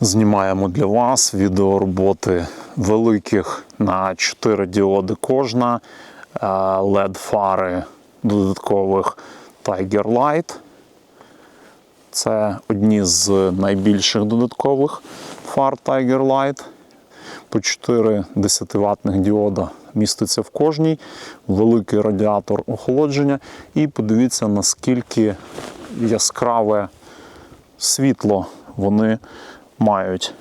Знімаємо для вас відеороботи великих на 4 діоди кожна, led фари додаткових Tiger Light. Це одні з найбільших додаткових фар Tiger Light. По 4 10-ваттних діода міститься в кожній, великий радіатор охолодження. І подивіться, наскільки яскраве світло вони мають.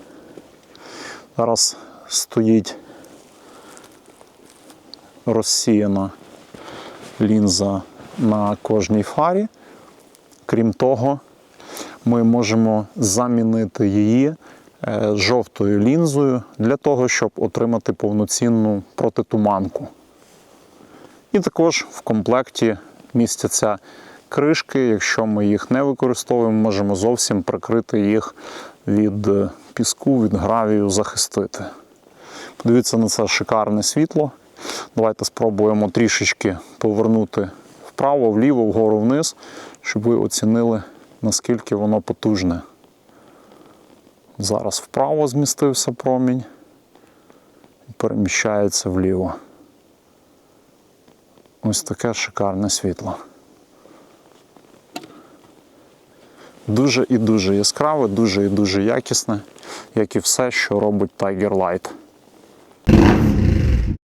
Зараз стоїть розсіяна лінза на кожній фарі. Крім того, ми можемо замінити її е, жовтою лінзою для того, щоб отримати повноцінну протитуманку. І також в комплекті містяться кришки. Якщо ми їх не використовуємо, можемо зовсім прикрити їх від е, піску, від гравію, захистити. Подивіться на це шикарне світло. Давайте спробуємо трішечки повернути вправо, вліво, вгору, вниз, щоб ви оцінили, наскільки воно потужне. Зараз вправо змістився промінь і переміщається вліво. Ось таке шикарне світло. Дуже і дуже яскраве, дуже і дуже якісне, як і все, що робить Tiger Light.